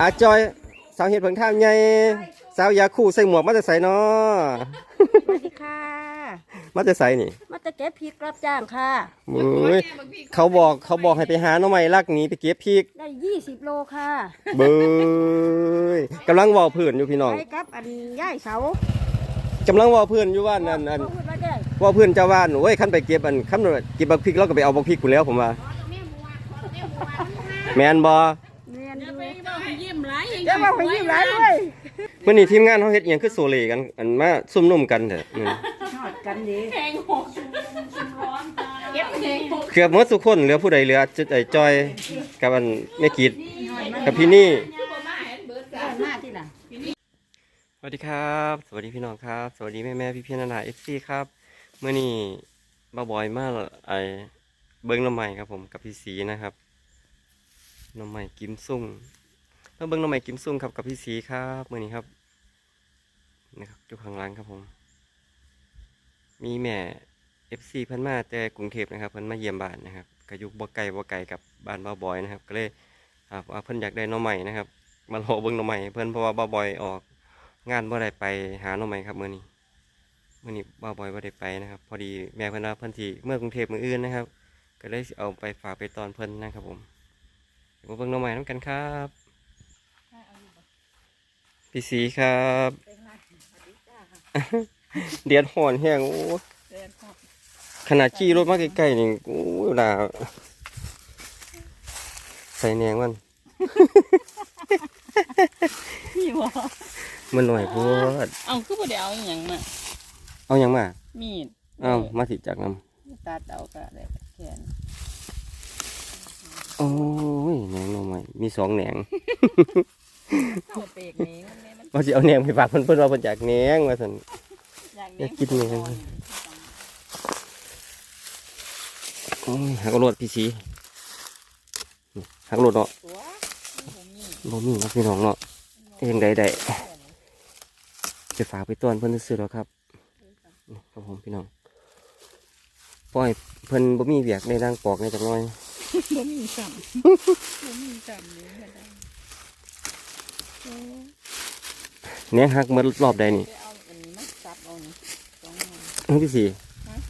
อาจอย สาวเห็ดเผิงท่ามใหญ่สาวยาคู่ใส่หมวกมาจะใส่เนาะสวัสดีค่ะ มาจะใส่นี่มาจะเก็บพริกรับจ้างค่ะมือเขาบอกเขาบอกให้ไปหาหน้องใหม่ลักหนี้ไปเก็บพริก ได้ยี่สิบโลค่ะ เบยกำลังเว่าเพื่อนอยู่พี่น้องไปกับอันย่ายเสากำลังเว่าเพื่อนอยู่ว่านั่นอันเขาพูดว่าได้เว่าเพื่อนเจ้าว่านโอ้ยขั้นไปเก็บอันขั้นเก็บบักพริกแล้วก็ไปเอาบักพริกกูแล้วผมว่าแมนบอ เมียนดู ยิ้มไร เดี๋ยวมาไปยิ้มหลายด้วยเมื่อนี้ทีมงานเขาเฮ็ดอหยังคือโซเลกันอันมาซุ่มนุ่มกันเถอะอืมทอดกันดีแทงหกเก็บแทงหกเกือบหมดทุกคนเหลือผู้ใดเหลือจุดไอ้จอยกับอันแม่กีดกับพี่นี่หน้าที่หลัง สวัสดีครับ สวัสดีพี่น้องครับ สวัสดีแม่แม่พี่พี่นานาเอฟซีครับเมื่อนี้บ้าบอยมากไอเบิ้งน้ำใหม่ครับผมกับพี่สีนะครับน้ำใหม่กิมซุ่ง เมื่อเบิ้งน้ำใหม่กิมซุ่งครับกับพี่สีครับเมื่อนี้ครับนะครับอยู่ข้างล่างครับผม มีแม่เอฟซีเพิ่นมาแต่กรุงเทพนะครับเพิ่นมาเยี่ยมบ้านนะครับก็อยู่บ่ไกลบ่ไกลกับบ้านบ้าบอยนะครับก็เลยครับว่าเพิ่นอยากได้น้ำใหม่นะครับมารอเบิ้งน้ำใหม่เพิ่นเพราะว่าบ้าบอยออกงานบ่ได้ไปหาน้องใหม่ครับมือนี้มือนี้บ่าบอยบ่ได้ไปนะครับ พอดีแม่เพิ่นว่าเพิ่นสิเมื่อกรุงเทพมืออื่นนะครับ ก็เลยเอาไปฝากไปตอนเพิ่นนะครับผมเดี๋ยวมาเบิ่งน้องใหม่นํกันครับ พี่สีครับ เดียดห่อนแห้งโอ้ขนาดขี่รถมาใกล้ๆนี่โอ้ยด่าใส่แหนงมันพี่บอมันหน่อยโพดเอาคือบ่ได้เอาอหย่างน่ะเอาหยังมามีดเอามาสิจากนำตัดเอาก็ได้แขนโอ้ยแหนงหน่อใหม่มีสองแหนง เอาเปกนี้มันแม่มันว่าสิเอาแหนงไปฝากเพิ่นเพิ่นว่าเพิ่นอยากแหนงว่าซั่น อยากอยากกินแหนงโอ้ยหักเอารถพี่สีหักรถเนาะตัวบ่มีบ่มีครับพี่น้องเนาะเองใดใดจะฝากไปต้อนเพิ่นซื้อๆแล้วครับนี่ครับผมพี่น้องปล่อยเพิ่นบ่มีเวียกในร่างปอกในจักหน่อยบ่มีซ้ำบ่มีซ้ำนี่ก็ได้ แหนงหักเมื่อรอบใดนี่ไปเอาอันนี้มาซับเอานี่สองมืออื้อพี่สี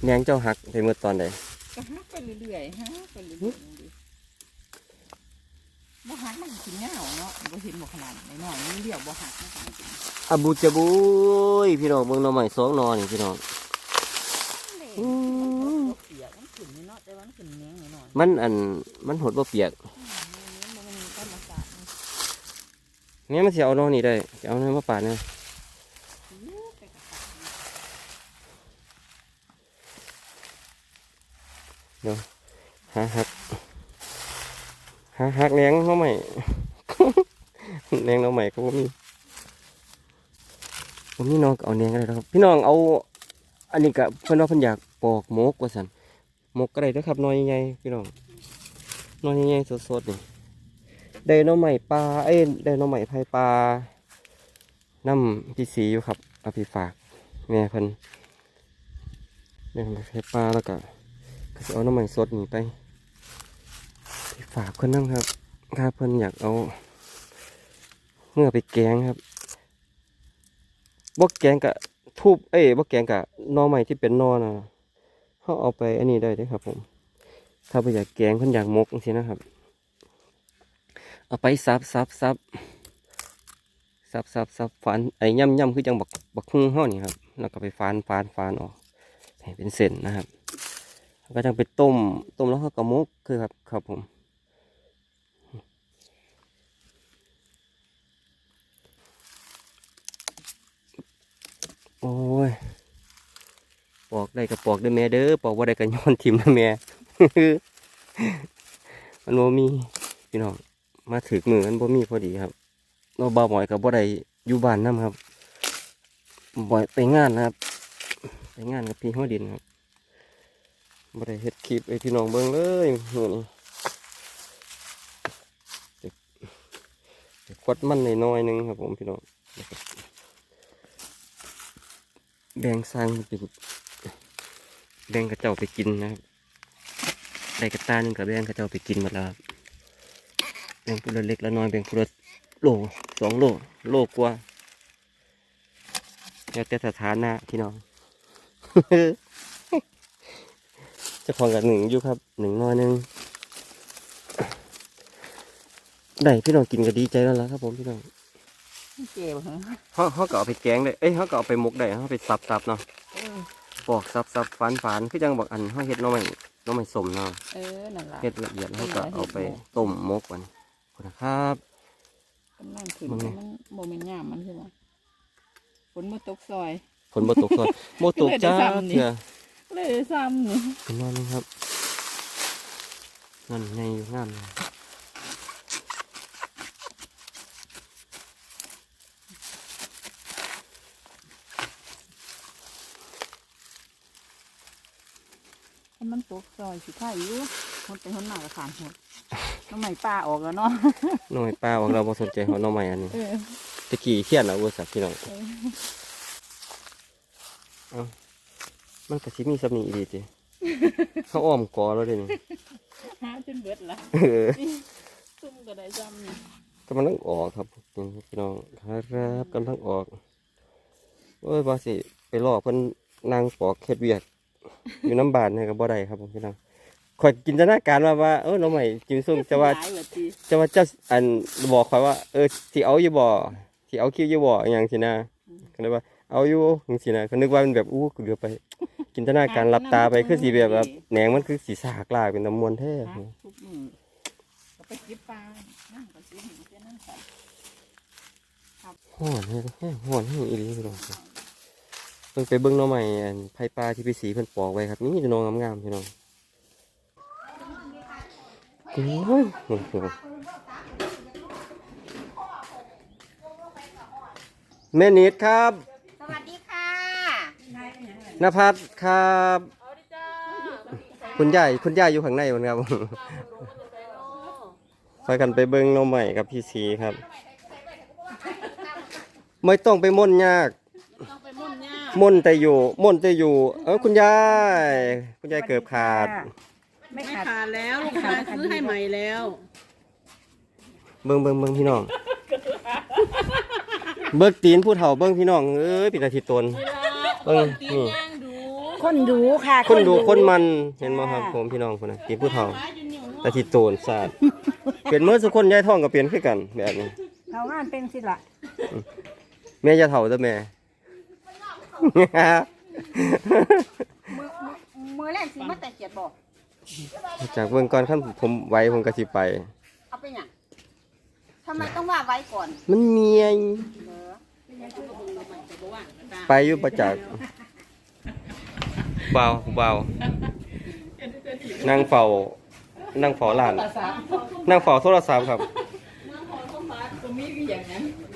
แหนงเจ้าหักไปเมื่อตอนใดก็ฮักไปเรื่อยๆฮักไปเรื่อยๆดิบ่ฮักมันสิเหงาเนาะบ่เห็นบ่ขนาดน้อยๆนี่เดียวบ่ฮักมันก็จริงอาบูจาบุยพี่น้องเบิ่งหน่อใหม่สองหนอนี่พี่น้องอืมเปียกมันขึ้นนี่เนาะแต่ว่ามันขึ้นแหนงหน่อยมันอันมันหดบ่เปียกๆมันมีธรรมชาติ เนี่มันสิเอาหนอนี่ได้จะเอาเนื้อมาป่าดเนี่ยเดี๋ยวหาหักหาหักแหนงน่องใหม่แหนงน่องใหม่ก็บ่มีผมมีน้องเอาแหนงก็ได้ครับ พี่น้องเอา อันนี้ก็เพิ่นว่าเพิ่นอยากปอกหมกว่าซั่นหมกก็ได้เด้อครับน้อยใหญ่พี่น้องน้อยใหญ่สดๆนี่ ได้หน้อใหม่ปลาเอ้ยได้หน้อใหม่ไผ่ปลาน้ำพี่สีอยู่ครับเอาพี่ฝากแม่เพิ่นได้หน่อไม้ไผ่ปลาแล้วก็ก็จะเอาน้องใหม่สดนี่ไปไปฝากเพิ่นนั่งครับถ้าเพิ่นอยากเอาเมื่อไปแกงครับบ่แกงกะทูบเอ้ยบ่แกงกะหน้อใหม่ที่เป็นนอนะเขาเอาไปอันนี้ได้ด้อครับผม ถ้าไปอยากแกงเพิ่นอยากมกจังซี่นะครับ เอาไปซับซับซับซับซับซับฟันไอ้ย่ำย่ำคือจังบักบักฮุ่งห่อนี่ครับ แล้วก็ไปฟานฟานฟานออกให้เป็นเส้นนะครับแล้วก็จังไปต้มต้มแล้วก็กระมุกคือครับครับผมโอ้ยปอกได้ก็ปอกได้แม่เด้อปอกว่าได้ก็ย้อนทิมนะแม่มันโมมีพี่น้อง มาถึกมือกันบ่มีพอดีครับเราบ่าวบ่อยกับบ่ได้อยู่บ้านนํครับบ่อยไปงานนะครับ ไปงานกับพี่หัวดินครับบ่ได้เฮ็ดคลิปให้พี่น้องเบิ่งเลยมื้อนี้เด็กควัดมันน้อยๆหนึงครับผมพี่น้องแบ่งสร้างเป็นแบ่งกระเจ้าไปกินนะครับได้กระตาหนึ่งกับแบ่งกระเจ้าไปกินหมดแล้วครับ บ่งผู้ละเล็กละน้อยแบ่งผู้ละโลสองโลโลกว่าแล้วแต่สถานะพี่น้องจะพองกับหนึ่งอยู่ครับหนึ่งน้อยหนึ่งได้พี่น้องกินก็ดีใจแล้วล่ะครับผมพี่น้องเจ็บเหรอเขาเขาก็เอาไปแกงได้เอ้ยเขาก็เอาไปหมกได้เขาไปสับสับๆเนาะเอกสับสับฝานฝานคือจังบอกอันเขาเฮ็ดน้องใหม่น้องใหม่สมเนาะเออนั่นละเห็ดละเอียดแล้วก็เอาไปต้มหมกกัน ขอบคุณครับกำลังขึ้นมึงไงมันโมเมนต์งามมันคือว่าฝนมาตกซอยฝนบ่ตกซอยบ่ตกจ้าเลยได้ซ้ำนี่เถื่อเลยซ้ำนี่เป็นนอนนี่ครับนั่นไงอยู่งามเลยถ้ามันตกซอยสิท่าอยู่คนไปคนมาก็ขานหม ดน้ำใหม่ป้าออกแล้วเนาะน้อยป้าบอกเราบ่สนใจเขาน้องใหม่อันนี้เออตะกี้เขียนเอาเวอร์สักพี่น้องเออมันก็สิมีสำนีอีดีติเขาอ้อมกอแล้วเด้นี่หาจนเบิดละเออซุ่มก็ได้ซ้ำนี่กำลังออกครับนี่พี่น้องครับกำลังออกโอ้ยว่าสิไปรอเพิ่นนางปอกเฮ็ดเวียก อยู่น้ำบานเนี่ยก็บ่ได้ครับผมพี่น้อง ข่อยจินตนาการว่าว่าเออน้องใหม่จิมซุ่มจะว่าหลายแบบทีจะว่าเจ้าอันบอกข่อยว่าเออสิเอาอยู่บ่สิเอาคิวอยู่บ่อหย่างสินะก็เลยว่าเอาอยู่จังซี่นะก็นึกว่ามันแบบอู้เหลือไป จินตนาการหลับตาไปคือสิแบบว่าแหนงมันคือสีสากลากเป็นน้ำมวนแท้หาทุกมือก็ไปเก็บปลานั่งก็ซื้อหินเจ้านั่นใส่ฮ้อนเฮ้ยแห้งฮ้อนแห้งอีหลีพี่น้องครับเพิ่งไปเบิ่งหน้องใหม่อันไผ่ปลาที่พี่สีเพิ่นปอกไว้ครับนี่จะน้องงามๆพี่น้อง โอ้ยโอ้โหแม่นิดครับสวัสดีค่ะนภัสครับ คุณยายคุณยายอยู่ข้างในมันครับไปกันไปเบิ้งน้องใหม่กับพี่สีครับ ไม่ต้องไปม่นยากต้องไปมุ่นย่าม่นแต่อยู่ม่นแต่อยู่ เออคุณยาย คุณยายเกือบขาด ไม่ไม่ขาด ขาดแล้วลูกค้าซื้อให้ใหม่แล้วเบิ้งเบิ้งเบิ้งพี่น้อง เบิ้งตีนผู้เฒ่าเบิ้งพี่น้องเอ้ยปิดอาทิตย์ตนเออนี่ย่างดูคนดูค่ะคนดูคนมันเห็นไหมครับผมพี่น้องคนนั้นตีนผู้เฒ่าขายจนเหนียวเนาะอาทิตย์โตนศาสตร์เปลี่ยนเมื่อสุกคนยายท้องก็เปลี่ยนขึ้นกันแบบนี้เขางานเป็นสิละแม่จะเฒ่าแต่แม่มือมือแรกสิมาแต่เกียดบอก จากเบื้องก่อนขั้นผมไว้ผมก็สิไป เอาไปหยังทำไมต้องว่าไว้ก่อนมันเมียงเหรอไปอยู่ประจักษ์เบาเบานั่งเฝ้านั่งเฝ้าหลานนั่งเฝ้าโทรศัพท์ครับ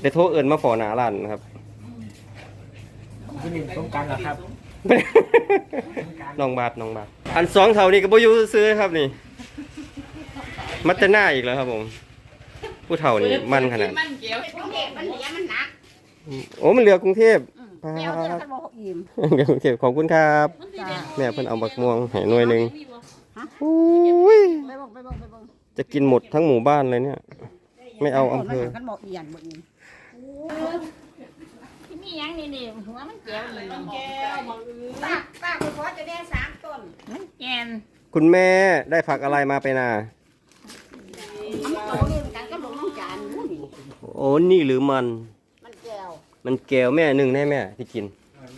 เดี๋ยวโทรเอินมาเฝ้าหนาหลานครับ ที่นี่ต้องการเหรอครับ น้องบาทน้องบาทอันสองเท่านี้ก็บ่อยู่ซื้อๆครับนี่ มัตเตหน้าอีกแล้วครับผม ผู้เฒ่านี่มันขนาดมันเกี่ยวกรุงเทพมันเหลียมันหนักโอ้มันเหลือกรุงเทพเดี๋ยวเดี๋ยวท่านบอกอิ่มเหลือกรุงเทพขอบคุณครับจ้าแม่เพิ่นเอาบักม่วงให้หน่วยหนึ่งฮะอุ้ยไปเบิ่งไปเบิ่งไปเบิ่งจะกินหมดทั้งหมู่บ้านเลยเนี่ย ไม่เอาอำเภอมันบอกเอียนบ่อิ่ม ที่มีหยังนี่นี่หัวมันแก้วนี่แก้วมาอื้อป้าป้าคุณพ่อจะได้สามต้นมันแกนคุณแม่ได้ผักอะไรมาไปนาทำโตรุ่นกันก็ลงน้องจานนู่นนี่โอ้นี่หรือมัน มันแก้วมันแก้วแม่หนึ่งแน่แม่ที่กิน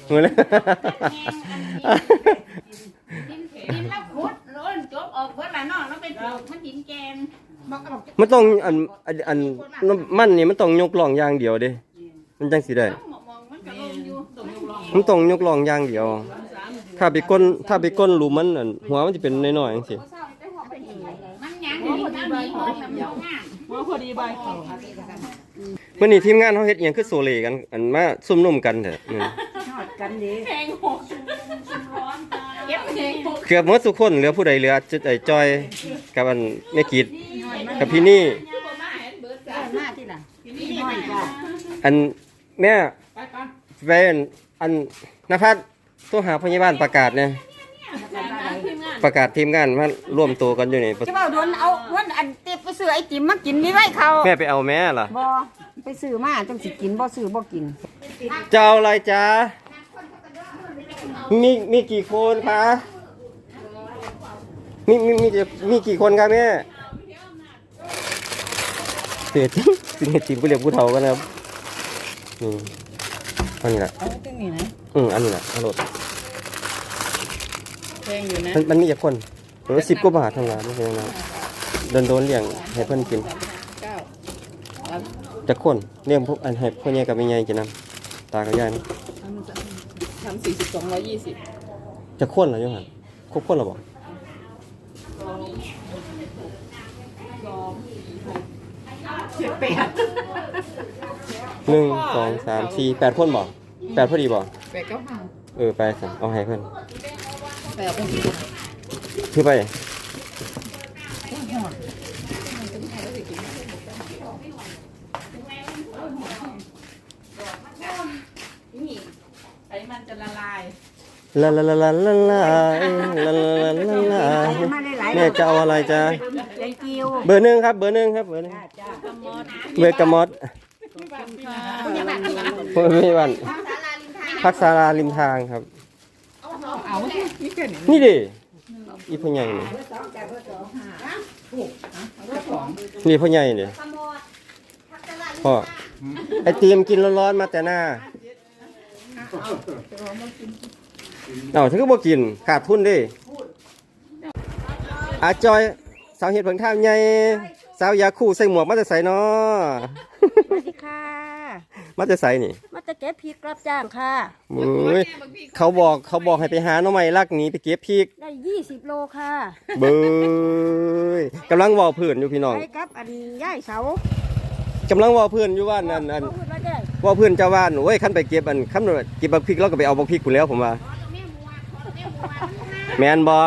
เหมือนดินดินแล้วขุดโล้นจบออกเบิดละเนาะแล้วเป็นปลูกมันดินแกนบอกก็บอกมันต้องอันอันอันมันนี่มันต้องยกล่องอย่างเดียวเด้มันจังสิได้มอง มันต้องยกล่องอย่างเดียว ถ้าไปก้นถ้าไปก้นหลุมมันอันหัวมันจะเป็นน้อยๆจังซี่มันหยังนี่น้ำมีหอมน้ำยองงามว่าพอดีใบเขามื้อนี้ทีมงานเฮาเฮ็ดอิหยังคือโซเลกัน อันมาซุ่มนุ่มกันเถอะมื้อนี้ทอดกันดีแพงหกชุมชุมร้อนตาเก็บเองเกือบหมดทุกคนเหลือผู้ใดเหลือจุดไอ้จอยกับอันแม่กิดกับพี่นี่คือบ่มาเห็นเบิดเอจ้าอมาที่ล่ะนี่น้อยจ้าอันแม่ไปก่อนไปอัน อันนภัสโทรหาพยาบาลประกาศเนี่ยทีมงานปประกาศทีมงานมาร่วมตัวกันอยู่นี่จะว่าโดนเอาเงินอันเต็บไปซื้อไอติมมากินมีไว้เขาแม่ไปเอาแม่ล่ะบ่ไปซื้อมาจังสิกินบ่ซื้อบ่กินจะเอาอะไรจ๊ะมีมีกี่คนคะมีมีมีมีกี่คนครับแม่เสียจริงสิเห็ดจริงกูเรียกผู้เฒ่ากันนะครับ นี่อันนี้แหละเอาตึ้งนี่นะอืมอันนี้แหละอร่อยแพงอยู่นะมันมันมีกี่คนหรือสิบกว่าบาททำงานไม่ใช่นะโดนโดนๆเลี้ยงให้เพื่อนกินเก้าจะคนเลี้ยงพวกอันให้พวกนี้กับแม่ใหญ่กินน้ำตากับยายนี่ทำสี่สิบสองร้อยยี่สิบจะคนเหรอโยหันครบคนเหรอบอกเจ็ดแปด หนึ่งสองสามสี่แปดคนบอกแปดพอดีบอกแปดเก้าห้าเออไปสิเอาให้เพื่อนแปดองค์คือไปไอ้มันจะละลายลาลาลาลาลาลาลาลาลาลาลามาหลายๆแม่จะเอาอะไรจ๊ะยายกิวเบอร์หนึ่งครับ เบอร์หนึ่งครับ เบอร์หนึ่งเบอร์กระมอดเบอร์ ไม่วันพักศาลาริมทางครับเอานี่แค่นี้นี่ดิอีพ่อใหญ่นี่เจ้าของนี่พ่อใหญ่นี่พ่อไอติมกินร้อนๆมาแต่หน้าเอาถ้าก็บ่กินขาดทุนเดิอาจอยสาวเห็ดผงท่ามใหญ่ สาวยาคู่ใส่หมวกมาจะใส่เนาะสวัสดีค่ะ มาจะใส่นี่ มาจะเก็บพริกรับจ้างค่ะมือเขาบอกเขาบอกให้ไปหาหน้องใหม่ลักหนี้ไปเก็บพริก ได้20โลค่ะเบยกำลังเวอเพื่อนอยู่พี่น้องไปกับอันย่ายเสากำลังเวอเพื่อนอยู่ว่านั่นอันพูดว่าได้ว่าเพื่อนเจ้าบ้านโอ้ยขั้นไปเก็บอันขั้นเก็บบักพริกแล้วก็ไปเอาบักพริกกูแล้วผมว่าแมนบอ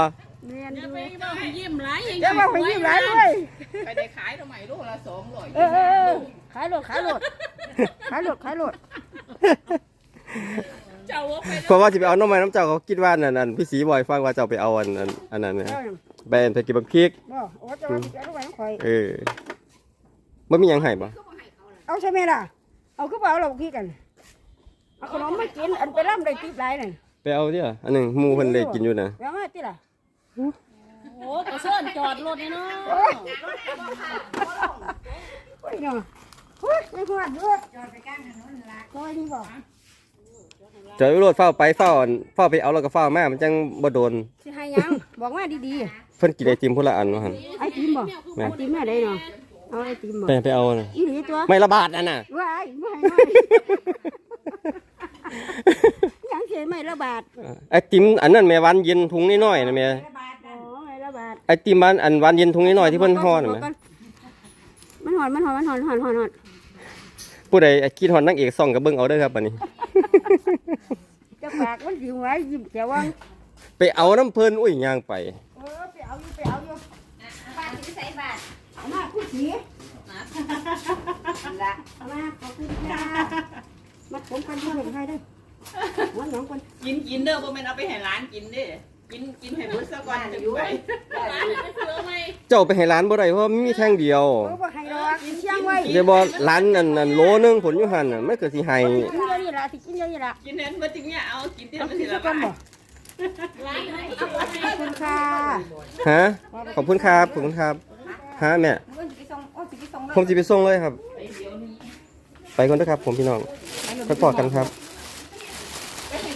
เรียนดูยิ้มไรยังเดี๋ยวมาไปยิ้มร้ายด้วย ไปได้ขายทำไมลูกละสองร้อยเออเออเออขายโหลดขายโหลดขายโหลดขายโหลดเจ้าว่าไปเพราะว่าจะไปเอาน้องไม้น้ำเจ้าเขาคิดว่านั่นอันพี่สีบอยฟังว่าเจ้าไปเอาอันอันอันนั้นนะเอ้าไปอันไปเก็บบักพริก บ่โอ้จะว่าจะเอาไว้ให้ข่อยเออบ่มีหยังให้บ่เอาใช่ไหมล่ะ เอาคือบ่เอาเราพี่กันเอาขนมมากินอันไปร่ำได้ติบหลายนั่นไปเอาเด้ออันหนึงหมู่เพิ่นได้กินอยู่นะแล้วมาติล่ะ โอ้กระเซินจอดรถเลยเนาะโอ้ยเนาะโอ้ยไม่ควรด้วยจอดไปกลางถนนละก็นี่บอกจอดรถเฝ้าไปเฝ้าอันเฝ้าไปเอาแล้วก็เฝ้ามามันจังบ่โดนสิให้ยังบอกมาดีๆเพิ่นกินไอติมพุ่นละอันว่าหั่นไอติมบอกไอติมแม่ได้เนาะเอาไอติมบอกไปไปเอาน่ะอีหลีตัวไม่ละบาทอันน่ะว้ายไม่ไม่ยังเสียไม่ละบาทไอติมอันนั้นแม่วันเย็นถุงน้อยๆนะแม่ ไอติมบ้านอันหวันเย็นถุงน้อยๆที่เพิ่นห่อน่ะแม่มันหอนมันหอนมันหอนหอนหอนหอนผู้ใดคิดฮอดนางเอกซ่องก็เบิ่งเอาเด้อครับบัดนี้ จะปากมันยิ้มไว้ยิ้มแก้วังไปเอาน้ำเพิ่นอุ้ยย่างไป เออไปเอาอยู่ไปเอาอยู่บาทที่ใส่บาทเอามาพูดสีละเอามาขอบคุณค่ะมาผมกันที่เห็นใครได้วันหนองกันกินกินเด้อบ่แม่นเอาไปให้ร้านกินเด้ กินกินให้เบิดซะก่อนจะไปร้านจะซื้อไหมเจ้าไปให้ร้านบ่ได้เพราะมันมีแท่งเดียวโอ้บ่ให้ดอกกินเชียงไว้เดี๋ยวบ่ร้านอันนั้นโลนึงผลอยู่หั่นน่ะมันก็สิให้ กินเยอะนี่ละสิกินเยอะนี่ละกินเน้นเบิดจริงเนี่ยเอากินที่เอามันกิสินละสักคนบ่ร้านไหนขอบคุณค่ะฮะ ขอบคุณครับ ขอบคุณครับ ฮะแม่เงินสิไปส่งโอ้สิไปส่งผมสิไปส่งเลยครับ ไปก่อนนะครับ ผมพี่น้องไปพอกันครับ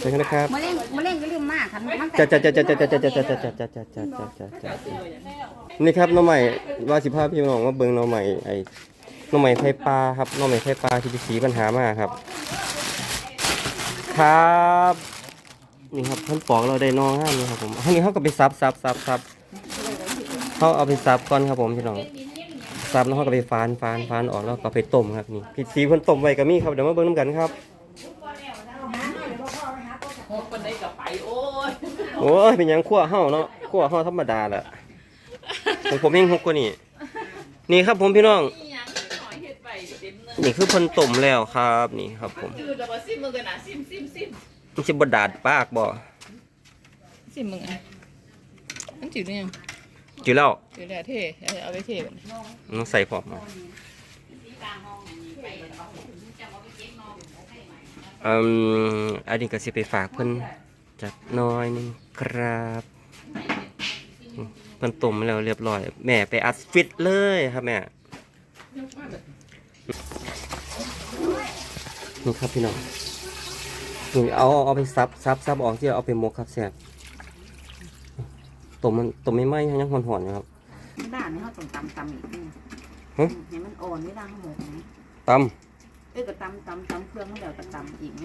ไปกันนะครับมะเร็งมะเร็งก็ลืมมากค่ะมันจ้าจ้าจ้าจ้าจ้าจ้าจ้าจ้าจ้าจ้าจ้าจ้าจ้าจ้าจ้าจ้านี่ครับน้องใหม่ว่าสิพาพี่น้องว่าเบิ่งน้องใหม่ไอ้น้องใหม่ไทยปลาครับน้องใหม่ไทยปลาที่พี่สีปัญหามาครับ ครับนี่ครับท่านปอกเราได้น้องห้ามนี่ครับผมอันนี้เขาก็ไปซับซับซับซับเขาเอาไปซับก่อนครับผมพี่น้องซับแล้วเขาก็ไปฟานฟานฟานออกแล้วก็ไปต้มครับนี่พี่สีเพิ่นต้มไว้ก็มีครับเดี๋ยวมาเบิ่งน้ำกันครับ หกคนได้กับไปโอ้ยโอ้ยเป็นหยังขั้วเฮาเนาะขั้วเฮาธรรมดาแหละของผมยังหกกว่านี่นี่ครับผมพี่น้อง นี่ยังหน่อยเฮ็ดไปเต็มเนื้อนี่คือเพิ่นต้มแล้วครับนี่ครับผมจืดแล้วบ่ซิมมือกันนะซิมซิมซิมมันสิบ่ดาดปากบ่ซิมมึงอะมันจืดนี่ยังจืดแล้วจืดแล้วเท่เอาไปเท่แบบนี้ต้องใส่พร้อมเอาอื มอันนี้ก็สิไปฝากเพิ่นจักหน้อยหนึงครับอืมเพิ่นต้มมาแล้วเรียบร้อย แม่ไปอัดฟิตเลยครับแม่นี่ครับพี่น้องนี่เอาเอาไปซับซับซับออกที่เอาไปหมกครับแซ่บต้มมันต้มไม่ไหม้ยังหอนๆอยู่ครับมันด่านนี่เขาต้องตำตำอีกนี่ฮะให้มันอ่อนไม่ด่างหมกนะต เอ้ยก็ตำตำตำเครื่องเขาเดี๋ยวก็ตำอีกไหม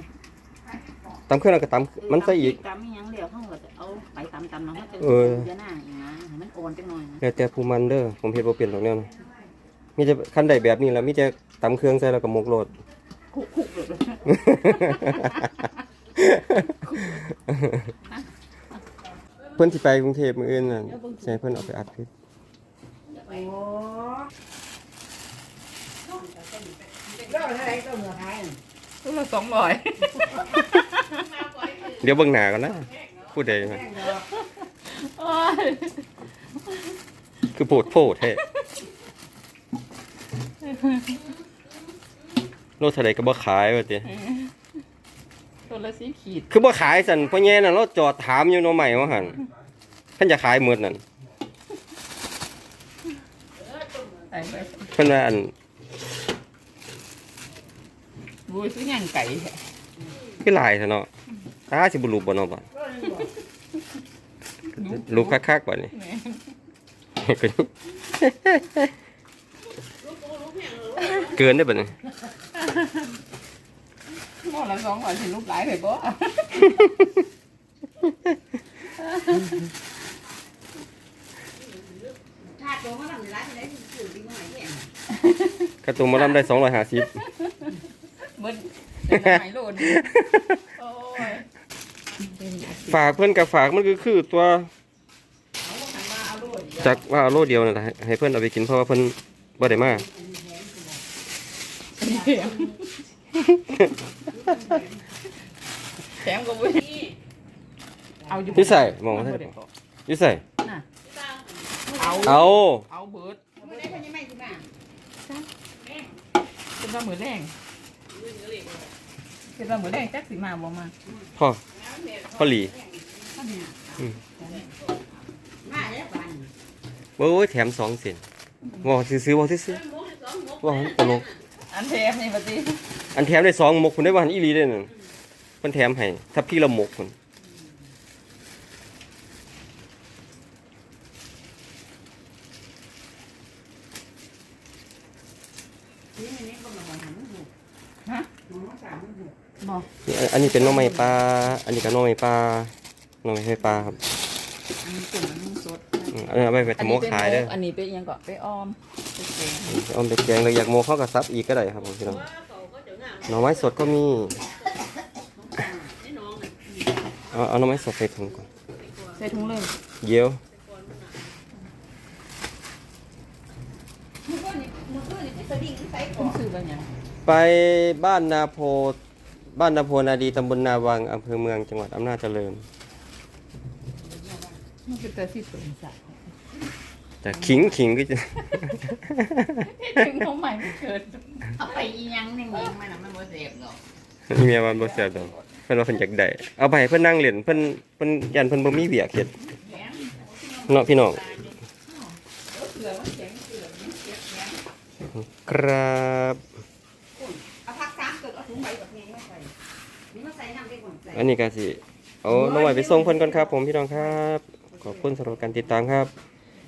ำตำเครื่องแล้วก็ตำมันใส่อีก ตำอีกยังเดี๋ยวเขาก็จะเอาไปตำตำเนาะเขาจะเออเยอะหน้าอย่างนะให้มันอ่อนจังหน่อยนะแล้วแต่ผู้มันเด้อผมเฮ็ดบ่เป็นหรอกแนวนี้มีแต่คันใดแบบนี้แล้วมีแต่ตำเครื่องใส่แล้วก็หมกโลด คุกคุกเลยเพิ่นสิไปกรุงเทพมื้ออื่นน่ะสิให้เพิ่นเอาไปอัดคลิป โอ้ แล้วอะไรก็เหนือไทยตัวละสองร้อยเดี๋ยวเบิ่งหน้าก่อนนะผู้ใดนะโอ้ยคือโพดโพดแท้โลเท่าใดก็บ่ขายว่าติตัวละสีขีดคือบ่ขายสั่นพ่อแย่น่ะเราจอดถามอยู่เนาะใหม่ว่าหั่นเพิ่นจะขายหมดนั่นใส่ไปเพิ่นว่าอัน บุยซื้อย่างไก่แท้คือหลายซะเนาะตาสิบ่รูปบ่เนาะบัดรูปคักๆบัดนี้แหม่เกินได้บัดนี้หม้อละสองร้อยสิลูกหลายเลยบ่ถ้าตัวมันทำในร้านจะได้สื่อดีกว่าไหนเนี่ยกระตุ้มหมาลำได้250เบิ้ล เดี๋ยวละไหมโลดโอ้ยฝากเพิ่นกับฝากมันก็คือตัวเอาหันมาเอาโลดจากว่าโลเดียวนั่นแหละให้ให้เพิ่นเอาไปกินเพราะว่าเพิ่นบ่ได้มาแถมก็บุยเอาอยู่อยู่ใส่มองว่าใส่อยู่ใส่เอาเอาเอาเบิดไม่ได้คนยังไม่ถึงอะเป็นว่ามือแรง เป็นว่ามือแรงจักสิมาบ่มาพ่อพ่อหลีมาแล้วบ้านโอ้ยแถมสองเส้นว่าซื้อๆว่าซื้อๆว่าตลกอันแถมนี่ปฏิอันแถมได้สองหมกคุณได้ว่าหันอีหลีได้นั่นเพิ่นแถมให้ถ้าพี่ละหมกคุณนี่นี่ ก็มาหันมันหูหนูสามมันหูบ่นี่อันอันนี้เป็นหน้องไม้ปลา อันนี้ก็หน้องไม้ปลาหน้องไม้ไฟปลาครับอันนี้ตุ่มอันนี้สดอืมอันนี้เอาไปไปทำหมกขายเด้ออันนี้เป็นยังก็ไปออมไปแกงเอาไปแกงเลยอยากหมกเข้ากับซับอีกก็ได้ครับผมพี่น้องหน่อไม้สดก็มีเอาเอาหน่อไม้สดใส่ถุงก่อน ใส่ถุงเลยเยี่ยวต้องซื้อไปยังไปบ้านนาโพ บ้านนาโพนาดีตำบลนาวังอำเภอเมืองจังหวัดอำนาจเจริญมันเป็นแต่ที่ตุ่มสักแต่ขิงขิงก็จะถึงเขาใหม่ไม่เกิดเอาไปอีหยังนิ่งๆมันน่ะมันบ่เสพหรอกมีเมียวันบ่เสียดอกเพิ่นว่าเพิ่นอยากได้เอาไปให้เพิ่นนั่งเล่นเพิ่นเพิ่นยันเพิ่นบ่มีเวียกเฮ็ดเนาะพี่น้องครับเอาพักสามตึกเอาถุงใบแบบนี้มาใส่นี่มาใส่น้ำได้ก่ อันนี้ก็สิเอาน้องใหม่ไปส่งเพิ่นก่อนครับ ผมพี่น้องครับ ขอบคุณสำหรับการติดตามครับ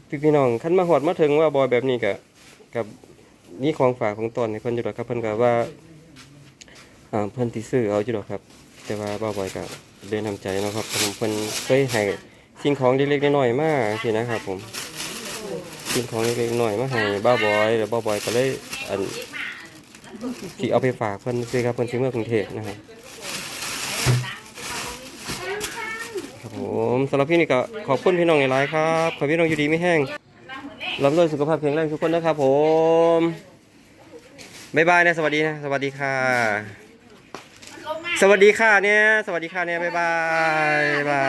พี่พี่น้องคันมาฮอดมาถึงว่าบอยแบบนี้ก็กับนี่ของฝากของตนให้เพิ่นอยู่ดอกครับเพิ่นก็ว่าอ่าเพิ่นสิซื้อเอาอยู่ดอกครับ แต่ว่าบ่าวบอยก็เดินทำใจนะครับผมเพิ่นเคยให้สิ่งของเล็กๆน้อยๆมากสินะครับ ผมสิ่งของเล็กๆน้อยๆมาให้บ้าวบอยแล้วบ้าวบอยก็เลยอันสิเอาไปฝากเพิ่นซื้อครับเพิ่นสิเมื่อกรุงเทพนะครับ ครับ ผมสำหรับพี่นี่ก็ขอบคุณพี่น้องหลายครับขอพี่น้องอยู่ดีไม่แห้งรับด้วยสุขภาพแข็งแรงทุกคนนะครับผมบ๊ายบายนะสวัสดีนะสวัสดีค่ะ สวัสดีค่ะเนี่ยสวัสดีค่ะเนี่ยบ๊ายบายบ๊ายบา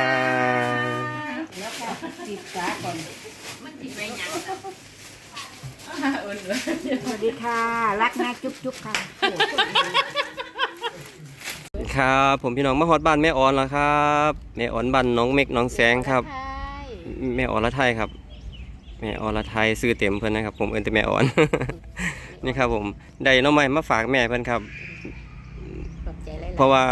ยติดสาก่อนมันสิไปหยังสวัสดีค่ะ รักนะจุ๊บจุ๊บค่ะ ครับ ผมพี่น้องมาฮอดบ้านแม่ออนแล้วครับแม่ออนบ้านน้องเมกน้องแสงครับ แม่อรไทยครับ แม่อรไทยซื้อเต็มเพิ่นนะครับ ผมเอิ้นแต่แม่อ่อน นี่ครับผมได้หน้องใหม่มาฝากแม่เพิ่นครับเพราะว่า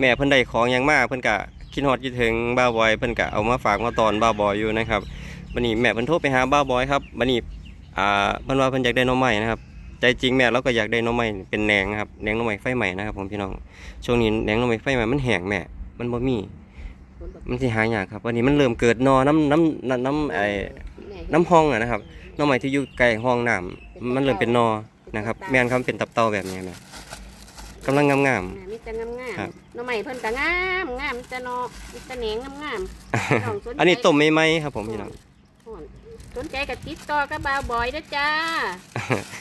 แม่เพิ่นได้ของหยังมากเพิ่นกะคิดฮอดคิดถึงบ้าวบอยเพิ่นกะเอามาฝากมาตอนบ้าวบอยอยู่นะครับบัดนี้แม่เพิ่นโทรไปหาบ้าวบอยครับบัดนี้อ่าเพิ่นว่าเพิ่นอยากได้หน้องใหม่นะครับ ใจจริงแม่เราก็อยากได้หน้องใหม่เป็นแหนงนะครับแหนงหน้องใหม่ไฟใหม่นะครับผมพี่น้องช่วงนี้แหนงหน้องใหม่ไฟใหม่มันแห้งแม่ มันบ่มีมันสิหายากครับวันนี้มันเริ่มเกิดนอน้ำน้ำน้ำน้ำไอ้น้ำห้องอะนะครับหน้องใหม่ที่อยู่ใกล้ห้องน้ำมันเริ่มเป็นนอนะครับแม่นครับเป็นตับเต่าแบบนี้แม่กำลังงามมีแต่งามงามครับน้องใหม่เพิ่นก็งามงามมีแต่เนาะมีแต่แหนงงามงามน้องสนใจๆอันนี้ต้มใหม่ๆครับผมพี่น้อง สนใจกับติดต่อกับบ่าวบอยเด้อจ้า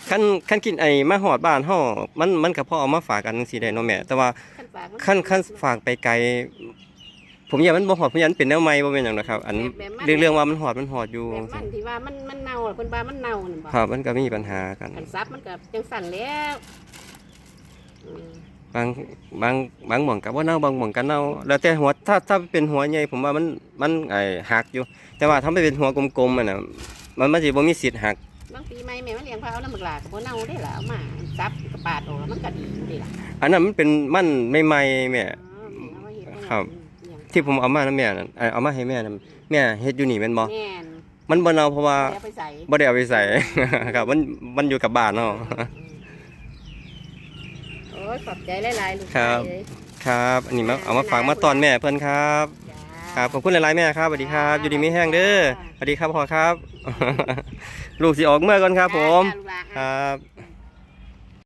ขั้นขั้นกินไอ้มาหอดบ้านห่อมันมันกับพ่อเอามาฝากกันสิได้เนาะแม่แต่ว่าขั้นฝากมัขั้นขั้นฝากไปไกล ผมอยากมันบ่หอดผมอยากมันเป็นแนวใหม่บ่เป็นหยังนะครับ อันเรื่องเรื่องว่ามันหอดมันหอดอยู่แบบมันที่ว่ามันมันเน่าอะเพิ่นว่ามันเน่านั่นบ่ครับมันก็มีปัญหากันคันซับมันก็จังสั่นแล้วอืม บางบางบางหม่องกับว่าเน่าบางหม่องกันเน่าแล้วแต่หัวถ้าถ้าเป็นหัวใหญ่ผมว่ามันมันไอ้หักอยู่ แต่ว่าถ้าไม่เป็นหัวกลมๆมันน่ะมันมันสิบ่มีสิทธิ์หักบางปีใหม่แม่มันเลี้ยงพาเอาน้ำหมึกหลากบ่เน่าได้ล่ะเอามาซับกระปาดออกแล้วมันก็ดีอยู่ดีล่ะอันนั้นมันเป็นมันใหม่ๆแม่อ๋อเอามาเฮ็ดให้ครับเลี้ยงที่ผมเอามานะแม่นั่นเอ่อเอามาให้แม่นั่นแม่เฮ็ดอยู่นี่แม่นบ่แม่นมันบ่เน่าเพราะว่าเอาไปใส่บ่ได้เอาไปใส่ครับ มันมันอยู่กับบ้านเนาะโอ้ ยขอบใจหลายๆลูกครับชายเอ้ยครับ อันนี้มาเอามาฝากมาตอนแม่เพิ่นครับ จ้า ครับขอบคุณหลายๆแม่ครับสวัสดีครับอยู่ดีมีแห้งเด้อสวัสดีครับพ่อครับ ลูกสิออกเมื่อก่อนครับผม จ้าลูกหลาน ครับ